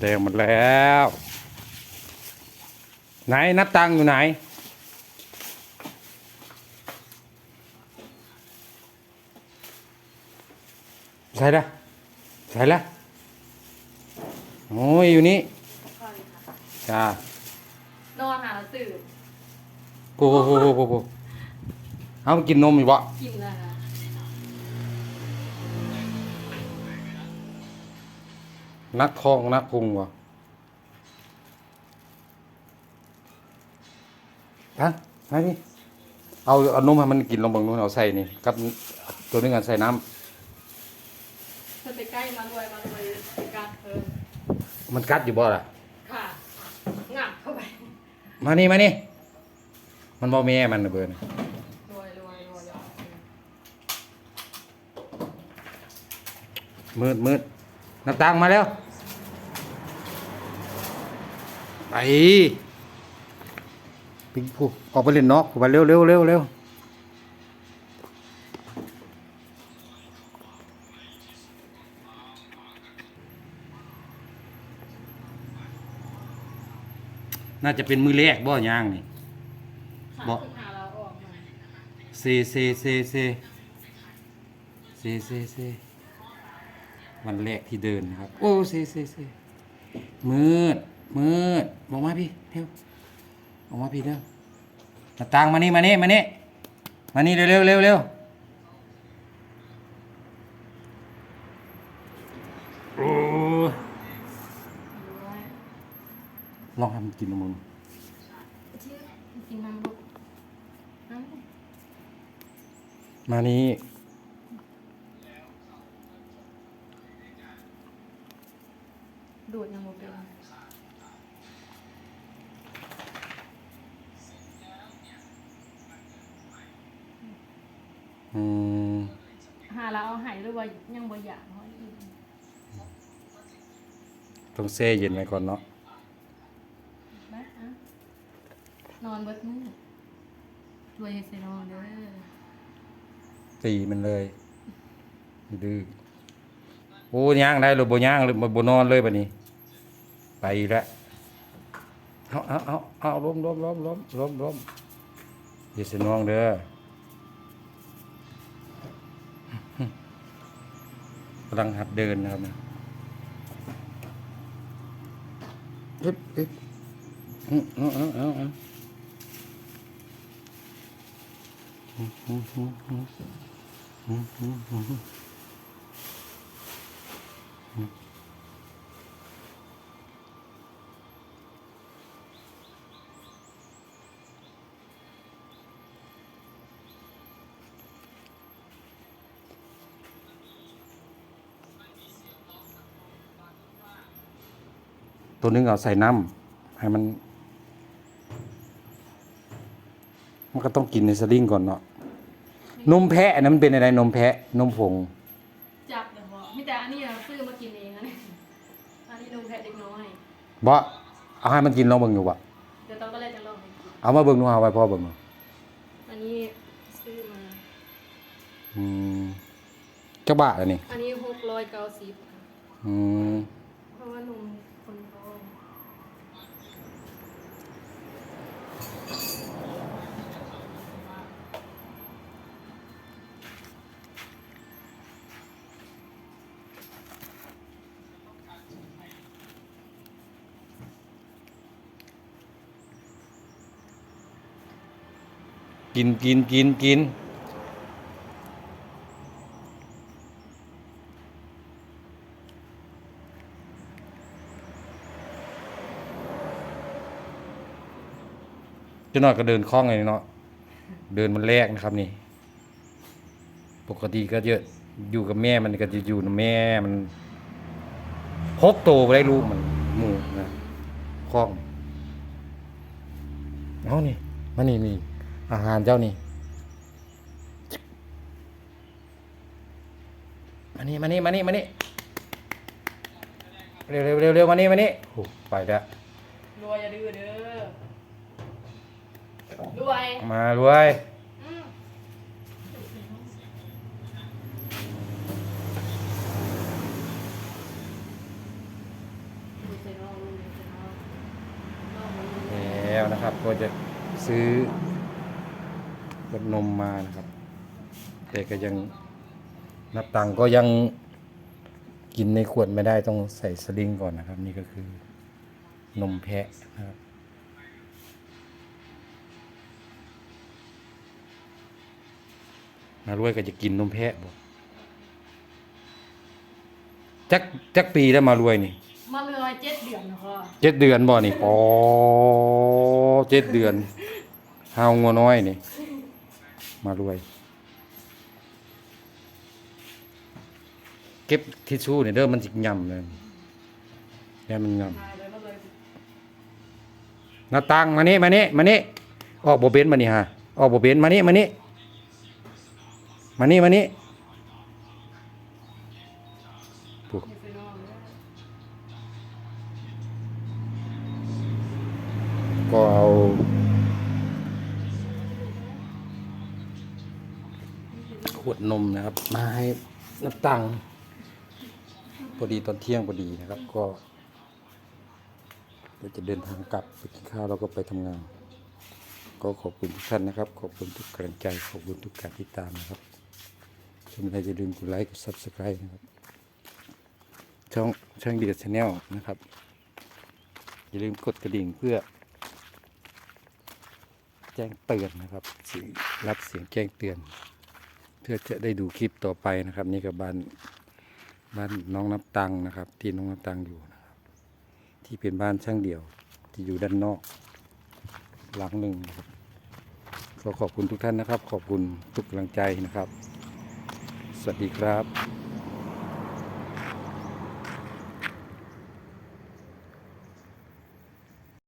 แดงหมดแล้ว ไหนนับตังค์อยู่ไหน ใส่ละใส่ละโอ้ยอยู่นี่จ้านอนหาตื่นกูกูกูกูกูเอามากินนมอยู่บ่กินแล้ว นะนักทองนักพุงวะฮะมาดิเอาเอานมให้มันกินลงเบางนู้นเอาใส่นี่กับตัวนึงกันใส่น้เธอไปใกล้มารวยมารวยไปกัดเออำมันกัดอยู่บ่ล่ะ ค่ะงับเข้าไปมานี่มานี่ มันบ่แม่มันนะเบิร์นรวยรวยรวยรวยมืดมืด นับตังค์มาแล้ว ไปปิ๊งผู้ออกไปเล่นนอกไปเร็วเร็วเร็วเร็วน่าจะเป็นมือแรกบ่ย่างนี่ขาบอกขึ้นหาเราออกมาเซเซเซเซเซเซเซ วันแรกที่เดินนะครับ โอ้เซเซเซมืด มืดมองมาพี่เร็วออกมาพี่เร็วมาตังมานี่มานี่มานี่มานี่เร็วเร็วเร็วเร็วโอ้ยรวยลองทำกินนมมึงเชื่อกินน้ำลูกน้ำมานี่ ดูดยังบ่เป็น อืมหาเราเอาหายหรือว่ายังบ่อยากเนาะอีกต้องแช่เย็นไว้ก่อนเนาะนะอะนอนเบิดมื้อรวยให้ใส่นอนเด้อตีมันเลยดื้อโอ้ย่างได้หรือบ่ย่างหรือบ่บ่นอนเลยบัดนี้ ไปแล้วเอาเอาเอาเอาล้มล้มล้มล้มล้มล้มอย่าสนองเด้อ กำลังหัดเดินนะครับนะเอ๊บเอ๊บอืมเอาเอาเอาเอาอืม ตัวนึงเอาใส่น้ำให้มัน มันก็ต้องกินในสลิงก่อนเนาะนมแพะอันนั้นมันเป็นอะไรนมแพะ นมผงจับเดี๋ยวบอกมีแต่อันนี้เราซื้อมากินเองนะเนี่ยอันนี้นมแพะเด็กน้อยบ่เอาให้มันกินลองเบิ่งอยู่บ่เดี๋ยวต้องก็เลยจะลองให้กินเอามาเบิ่งดูเอาไว้พ่อเบิ่งดูอันนี้ซื้อมาอืมจักบาทอันนี้อันนี้หกร้อยเก้าสิบอืมเพราะว่านมคนท้อง กินกินกินกินเจะนอยก็เดินคล่องเลยเนาะเดินมันแรกนะครับนี่ ปกติก็เยอะอยู่กับแม่มันก็จะอยู่กับแม่มันหกโตไปได้ลูกมันหมูนะคล่องเอานี่มานี่นี่ อาหารเจ้านี่มานี่มานี่มานี่มานี่เร็วเร็วเร็วเร็วมานี่มานี่โอ้ไปแล้วรวยอย่าดื้อเด้อรวยมารวยแล้วนะครับก็จะซื้อ ขวดนมมานะครับ แต่ก็ยังนับตังค์ก็ยังกินในขวดไม่ได้ต้องใส่สลิงก่อนนะครับ นี่ก็คือนมแพะนะครับมารวยก็จะกินนมแพะบ่จักจักปีแล้วมารวยนี่ มาเลยเจ็ดเดือนนะคะเจ็ดเดือนบ่นี่ปอเจ็ดเดือนเฮางัวน้อยนี่ มารวย เก็บทิชชู่เนี่ยเด้อมันสิกย่ำเลยแย่มันย่ำหน้าตังมานี่มานี่มานี่ออกบ่เป็นมานี่ฮะออกบ่เป็นมานี่มานี่มานี่มานี่ปุ๊ เฮเซนอนเลย ก็เอาขว ดนมนะครับ มาให้นับตังค์พอดีตอนเที่ยงพอดีนะครับ ก็เดี๋ยวจะเดินทางกลับไปกินข้าวแล้วก็ไปทำงาน ก็ขอบคุณทุกท่านนะครับ ขอบคุณทุกกำลังใจ ขอบคุณทุกการติดตามนะครับชมอะไรอย่าลืมกดไลค์กด subscribe นะครับ ช่องช่างเดียดชาแนลนะครับ อย่าลืมกดกระดิ่งเพื่อ แจ้งเตือนนะครับสียงรับเสียงแจ้งเตือน พื่อจะได้ดูคลิปต่อไปนะครับ นี่กับบ้านบ้านน้องน้ำตังนะครับ ที่น้องน้ำตังอยู่นะครับ ที่เป็นบ้านช่างเดี่ยว ที่อยู่ด้านนอก หลังหนึ่งนะครับก็ขอบคุณทุกท่านนะครับ ขอบคุณทุกกำลังใจนะครับ สวัสดีครับ